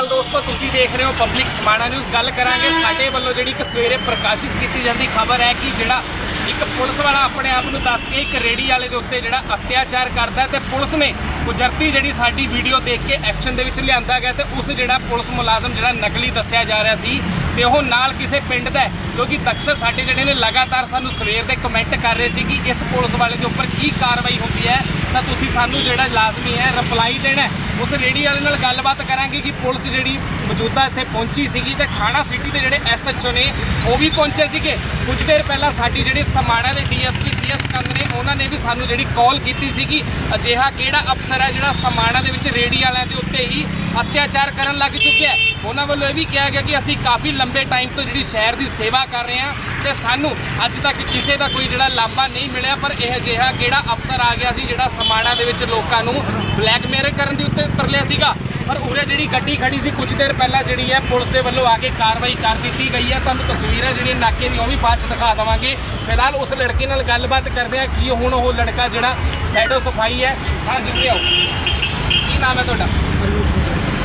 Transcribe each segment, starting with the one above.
ਅਕਾਲ ਦੋਸਤੋ, ਤੁਸੀਂ ਦੇਖ ਰਹੇ ਹੋ ਪਬਲਿਕ ਸਮਾਣਾ ਨਿਊਜ਼ ਗੱਲ ਕਰਾਂਗੇ ਸਾਡੇ ਵੱਲੋਂ ਜਿਹੜੀ ਇੱਕ ਸਵੇਰੇ ਪ੍ਰਕਾਸ਼ਿਤ ਕੀਤੀ ਜਾਂਦੀ ਖਬਰ ਹੈ ਕਿ ਜਿਹੜਾ ਇੱਕ ਪੁਲਿਸ ਵਾਲਾ ਆਪਣੇ ਆਪ ਨੂੰ ਦੱਸ ਕੇ ਇੱਕ ਰੇੜੀ ਵਾਲੇ ਦੇ ਉੱਤੇ ਜਿਹੜਾ ਅਤਿਆਚਾਰ ਕਰਦਾ ਹੈ ਤੇ ਪੁਲਿਸ ਨੇ ਗੁਜਰਤੀ ਜਿਹੜੀ ਸਾਡੀ ਵੀਡੀਓ ਦੇਖ ਕੇ ਐਕਸ਼ਨ ਦੇ ਵਿੱਚ ਲਿਆਂਦਾ ਗਿਆ ਤੇ ਉਸ ਜਿਹੜਾ ਪੁਲਿਸ ਮੁਲਾਜ਼ਮ ਜਿਹੜਾ ਨਕਲੀ ਦੱਸਿਆ ਜਾ ਰਿਹਾ ਸੀ ਤੇ ਉਹ ਨਾਲ ਕਿਸੇ ਪਿੰਡ ਦਾ ਕਿਉਂਕਿ ਦਕਸ਼ ਸਾਡੇ ਜਿਹੜੇ ਨੇ ਲਗਾਤਾਰ ਸਾਨੂੰ ਸਵੇਰ ਦੇ ਕਮੈਂਟ ਕਰ ਰਹੇ ਸੀ ਕਿ ਇਸ ਪੁਲਿਸ ਵਾਲੇ ਦੇ ਉੱਪਰ ਕੀ ਕਾਰਵਾਈ ਹੁੰਦੀ ਹੈ, ਤਾਂ ਤੁਸੀਂ ਸਾਨੂੰ ਜਿਹੜਾ ਲਾਜ਼ਮੀ ਹੈ ਰਿਪਲਾਈ ਦੇਣਾ ਉਸ ਰੇੜੀ ਵਾਲੇ ਨਾਲ ਗੱਲਬਾਤ ਕਰਾਂਗੇ ਕਿ ਪੁਲਿਸ ਜਿਹੜੀ ਮੌਜੂਦਾ ਇੱਥੇ ਪਹੁੰਚੀ ਸੀਗੀ ਤੇ ਥਾਣਾ ਸਿਟੀ ਦੇ ਜਿਹੜੇ ਐਸਐਚਓ ਨੇ, ਉਹ ਵੀ ਪਹੁੰਚੇ ਸੀਗੇ। ਕੁਝ ਦੇਰ ਪਹਿਲਾਂ ਸਾਡੀ ਜਿਹੜੀ ਸਮਾਣਾ ਦੇ ਡੀਐਸਪੀ ਪੀਐਸ ਕੰਗ ਨੇ, ਉਹਨਾਂ ਨੇ ਵੀ ਸਾਨੂੰ ਜਿਹੜੀ ਕਾਲ ਕੀਤੀ ਸੀਗੀ। ਅਜਿਹਾ ਕਿਹੜਾ ਅਫਸਰ ਹੈ ਜਿਹੜਾ ਸਮਾਣਾ ਦੇ ਵਿੱਚ ਰੇੜੀ ਵਾਲਿਆਂ ਦੇ ਉੱਤੇ ਹੀ ਅਤਿਆਚਾਰ ਕਰਨ ਲੱਗ ਚੁੱਕਿਆ ਹੈ? ਉਹਨਾਂ ਵੱਲੋਂ ਇਹ ਵੀ ਕਿਹਾ ਗਿਆ ਕਿ ਅਸੀਂ ਕਾਫੀ ਲੰਬੇ ਟਾਈਮ ਤੋਂ ਜਿਹੜੀ ਸ਼ਹਿਰ ਦੀ ਸੇਵਾ ਕਰ ਰਹੇ ਹਾਂ ਤੇ ਸਾਨੂੰ ਅੱਜ ਤੱਕ ਕਿਸੇ ਦਾ ਕੋਈ ਜਿਹੜਾ ਲਾਭਾ ਨਹੀਂ ਮਿਲਿਆ, ਪਰ ਇਹ ਅਜਿਹਾ ਕਿਹੜਾ ਅਫਸਰ ਆ ਗਿਆ ਸੀ ਜਿਹੜਾ ਸਮਾਣਾ ਦੇ ਵਿੱਚ ਲੋਕਾਂ ਨੂੰ ਬਲੈਕਮੇਲ ਕਰਨ ਦੇ ਉੱਤੇ ਉਤਰਲਿਆ ਸੀਗਾ। ਪਰ ਉਰੇ ਜਿਹੜੀ ਗੱਡੀ ਖੜੀ ਸੀ ਕੁਝ ਦੇਰ ਪਹਿਲਾਂ ਜਿਹੜੀ ਹੈ ਪੁਲਿਸ ਦੇ ਵੱਲੋਂ ਆ ਕੇ ਕਾਰਵਾਈ ਕਰ ਦਿੱਤੀ ਗਈ ਹੈ। ਤੁਹਾਨੂੰ ਤਸਵੀਰਾਂ ਜਿਹੜੀਆਂ ਨਾਕੇ ਦੀਆਂ ਉਹ ਵੀ ਬਾਅਦ ਚ ਦਿਖਾ ਦਵਾਂਗੇ। ਫਿਲਹਾਲ ਉਸ ਲੜਕੇ ਨਾਲ ਗੱਲਬਾਤ ਕਰਦੇ ਆ ਕੀ ਹੁਣ ਉਹ ਲੜਕਾ ਜਿਹੜਾ ਸੈਡੋ ਸਫ਼ਾਈ ਹੈ। ਹਾਂ ਜੀ ਆਓ। ਕੀ ਨਾਮ ਹੈ ਤੁਹਾਡਾ?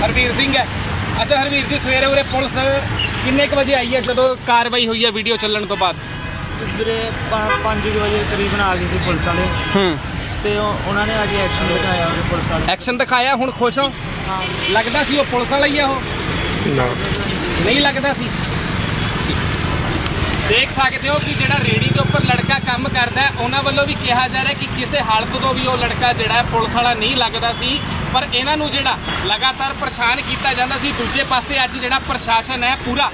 ਹਰਵੀਰ ਸਿੰਘ ਹੈ। ਅੱਛਾ ਹਰਵੀਰ ਜੀ ਸਵੇਰੇ ਉਰੇ ਪੁਲਿਸ ਕਿੰਨੇ ਕੁ ਵਜੇ ਆਈ ਹੈ ਜਦੋਂ ਕਾਰਵਾਈ ਹੋਈ ਹੈ ਵੀਡੀਓ ਚੱਲਣ ਤੋਂ ਬਾਅਦ? ਵੀਰੇ 5 ਵਜੇ ਕਰੀਬਨ ਆ ਗਏ ਸੀ ਪੁਲਿਸ ਵਾਲੇ। ਹੂੰ। ਤੇ ਉਹ- ਉਹਨਾਂ ਨੇ ਕੇ ਐਕਸ਼ਨ ਦਿਖਾਇਆ। ਉਹਨੇ ਪੁਲਿਸ ਵਾਲੇ ਐਕਸ਼ਨ ਦਿਖਾਇਆ ਹੁਣ ਖੁਸ਼ ਹੋ? ਲੱਗਦਾ ਸੀ ਉਹ ਪੁਲਿਸ ਵਾਲਾ ਹੀ ਆ ਉਹ? ਨਾ। ਨਹੀਂ ਲੱਗਦਾ ਸੀ? ਠੀਕ। ਦੇਖ ਸਕਦੇ ਹੋ ਕਿ ਜਿਹੜਾ ਰੇੜੀ ਦੇ ਉੱਪਰ ਲੜਕਾ ਕੰਮ ਕਰਦਾ ਹੈ ਉਹਨਾਂ ਵੱਲੋਂ ਵੀ ਕਿਹਾ ਜਾ ਰਿਹਾ ਕਿ ਕਿਸੇ ਹਾਲਤ ਤੋਂ ਵੀ ਉਹ ਲੜਕਾ ਜਿਹੜਾ ਹੈ ਪੁਲਿਸ ਵਾਲਾ ਨਹੀਂ ਲੱਗਦਾ ਸੀ। ਪਰ ਇਹਨਾਂ ਨੂੰ ਜਿਹੜਾ ਲਗਾਤਾਰ ਪਰੇਸ਼ਾਨ ਕੀਤਾ ਜਾਂਦਾ ਸੀ ਦੂਜੇ ਪਾਸੇ ਅੱਜ ਜਿਹੜਾ ਪ੍ਰਸ਼ਾਸਨ ਹੈ ਪੂਰਾ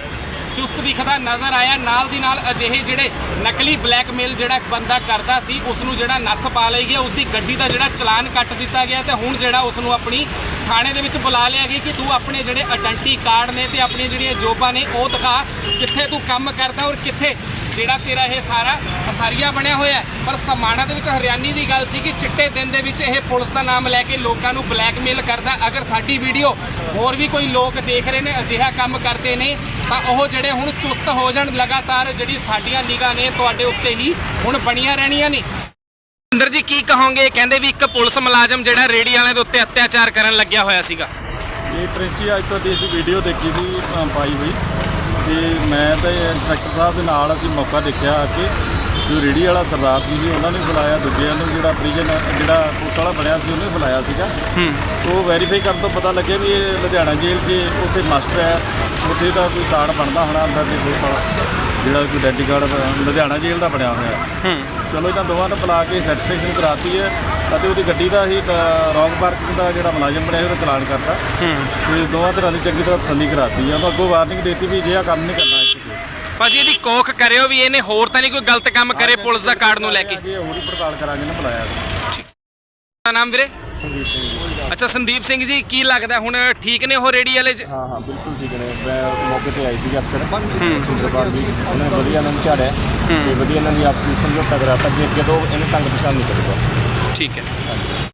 ਚੁਸਤ ਦਿਖਦਾ ਨਜ਼ਰ ਆਇਆ। ਨਾਲ ਦੀ ਨਾਲ ਅਜਿਹੇ ਜਿਹੜੇ ਨਕਲੀ ਬਲੈਕਮੇਲ ਜਿਹੜਾ ਬੰਦਾ ਕਰਦਾ ਸੀ ਉਸ ਨੂੰ ਜਿਹੜਾ ਨੱਥ ਪਾ ਲਈ ਗਿਆ ਉਸ ਦੀ ਗੱਡੀ ਦਾ ਜਿਹੜਾ ਚਲਾਨ ਕੱਟ ਦਿੱਤਾ ਗਿਆ ਤੇ ਹੁਣ ਜਿਹੜਾ ਉਸ ਨੂੰ ਆਪਣੀ ਥਾਣੇ ਦੇ ਵਿੱਚ ਬੁਲਾ ਲਿਆ ਗਿਆ ਕਿ ਤੂੰ ਆਪਣੇ ਜਿਹੜੇ ਆਇਡੈਂਟੀ ਕਾਰਡ ਨੇ ਤੇ ਆਪਣੀਆਂ ਜਿਹੜੀਆਂ ਜੋਬਾਂ ਨੇ, ਉਹ ਦਿਖਾ ਕਿੱਥੇ ਤੂੰ ਕੰਮ ਕਰਦਾ ਔਰ ਕਿੱਥੇ ਜਿਹੜਾ ਤੇਰਾ ਇਹ ਸਾਰਾ ਅਸਾਰੀਆ ਬਣਿਆ ਹੋਇਆ। ਪਰ ਸਮਾਣਾ ਦੇ ਵਿੱਚ ਹਰਿਆਣੀ ਦੀ ਗੱਲ ਸੀ ਕਿ ਚਿੱਟੇ ਦਿਨ ਦੇ ਵਿੱਚ ਇਹ ਪੁਲਿਸ ਦਾ ਨਾਮ ਲੈ ਕੇ ਲੋਕਾਂ ਨੂੰ ਬਲੈਕਮੇਲ ਕਰਦਾ। ਅਗਰ ਸਾਡੀ ਵੀਡੀਓ ਹੋਰ ਵੀ ਕੋਈ ਲੋਕ ਦੇਖ ਰਹੇ ਨੇ ਅਜਿਹਾ ਕੰਮ ਕਰਦੇ ਨੇ ਤਾਂ ਉਹ ਜਿਹੜੇ ਹੁਣ ਚੁਸਤ ਹੋ ਜਾਣ ਲਗਾਤਾਰ ਜਿਹੜੀ ਸਾਡੀਆਂ ਨਿਗਾਹ ਨੇ ਤੁਹਾਡੇ ਉੱਤੇ ਹੀ ਹੁਣ ਬਣੀਆਂ ਰਹਿਣੀਆਂ ਨੇ। ਅੰਦਰ ਜੀ ਕੀ ਕਹੋਗੇ? ਕਹਿੰਦੇ ਵੀ ਇੱਕ ਪੁਲਿਸ ਮੁਲਾਜ਼ਮ ਜਿਹੜਾ ਰੇੜੀ ਵਾਲਿਆਂ ਦੇ ਉੱਤੇ ਅਤਿਆਚਾਰ ਕਰਨ ਲੱਗਿਆ ਹੋਇਆ ਸੀਗਾ। ਇਹ ਟ੍ਰਿੰਚੀ ਅੱਜ ਤੋਂ ਦੀ ਵੀਡੀਓ ਦੇਖੀ ਸੀ ਪਾਈ ਹੋਈ। ਤੇ ਮੈਂ ਤੇ ਇੰਸਪੈਕਟਰ ਸਾਹਿਬ ਦੇ ਨਾਲ ਅਸੀਂ ਮੌਕਾ ਦੇਖਿਆ ਆ ਕੇ ਜੋ ਰੇੜੀ ਵਾਲਾ ਸਰਦਾਰ ਜੀ ਸੀ ਉਹਨਾਂ ਨੇ ਬੁਲਾਇਆ ਦੂਜਿਆਂ ਨੂੰ ਜਿਹੜਾ ਪ੍ਰੀਜਨ ਜਿਹੜਾ ਪੁਲਿਸ ਵਾਲਾ ਬਣਿਆ ਸੀ ਉਹਨੇ ਬੁਲਾਇਆ ਸੀਗਾ। ਉਹ ਵੈਰੀਫਾਈ ਕਰਨ ਤੋਂ ਪਤਾ ਲੱਗਿਆ ਵੀ ਇਹ ਲੁਧਿਆਣਾ ਜੇਲ੍ਹ 'ਚ ਉੱਥੇ ਮਾਸਟਰ ਹੈ। ਉੱਥੇ ਦਾ ਕੋਈ ਕਾਰਡ ਬਣਦਾ ਹੋਣਾ ਅੰਦਰ ਦੇ ਪੁਲਿਸ ਵਾਲਾ ਜਿਹੜਾ ਕੋਈ ਆਇਡੈਂਟੀ ਕਾਰਡ ਲੁਧਿਆਣਾ ਜੇਲ੍ਹ ਦਾ ਬਣਿਆ ਹੋਇਆ। ਹੈ। ਚਲੋ ਇਹਨਾਂ ਦੋਵਾਂ ਨੂੰ ਬੁਲਾ ਕੇ ਸੈਟੀਸਫੈਕਸ਼ਨ ਕਰਾਤੀ ਹੈ। ਅਤੇ ਉਹਦੀ ਗੱਡੀ ਦਾ ਹੀ ਰੌਂਗ ਪਾਰਕਿੰਗ ਦਾ ਜਿਹੜਾ ਮੁਲਾਜ਼ਮ ਬਣਿਆ ਉਹਦਾ ਚਲਾਨ ਕਰਤਾ। ਤੇ ਦੋਵਾਂ ਤਰ੍ਹਾਂ ਦੀ ਚੰਗੀ ਤਰ੍ਹਾਂ ਤਸੱਲੀ ਕਰਾਤੀ ਉਹਨੂੰ ਅੱਗੋਂ ਵਾਰਨਿੰਗ ਦਿੱਤੀ ਵੀ ਜੇ ਆ ਕੰਮ ਨਹੀਂ ਕਰਨਾ ਇੱਥੇ। ਭਾਜੀ ਇਹਦੀ ਕੋਖ ਕਰਿਓ ਵੀ ਇਹਨੇ ਹੋਰ ਤਾਂ ਨਹੀਂ ਕੋਈ ਗਲਤ ਕੰਮ ਕਰੇ ਪੁਲਿਸ ਦਾ ਕਾਰਡ ਨੂੰ ਲੈ ਕੇ। ਅੱਗੇ ਹੋਰ ਹੀ ਪੜਤਾਲ ਕਰਾਂਗੇ ਨਾ ਬੁਲਾਇਆ ਸੀ ਦਾ ਨਾਮ ਵੀਰੇ? ਸੰਦੀਪ ਸਿੰਘ ਜੀ। ਅੱਛਾ ਸੰਦੀਪ ਸਿੰਘ ਜੀ ਕੀ ਲੱਗਦਾ ਹੁਣ ਠੀਕ ਨੇ ਉਹ ਰੇੜੀ ਵਾਲੇ 'ਚ? ਹਾਂ ਹਾਂ ਬਿਲਕੁਲ ਠੀਕ ਨੇ। ਮੈਂ ਮੌਕੇ ਤੇ ਆਈ ਸੀ ਅਫਸਰ। ਸੁੰਦਰਪਾਲ ਜੀ ਉਹਨਾਂ ਵਧੀਆ ਇਹਨਾਂ ਨੂੰ ਝਾੜਿਆ ਤੇ ਵਧੀਆ ਇਹਨਾਂ ਦੀ ਆਪਸੀ ਸਮਝੌਤਾ ਕਰਾਤਾ ਕਿ ਅੱਗੇ ਤੋਂ ਇਹਨੂੰ ਤੰਗ ਪਛਾਣ ਨਹੀਂ ਕਰੂਗਾ। ਠੀਕ ਹੈ।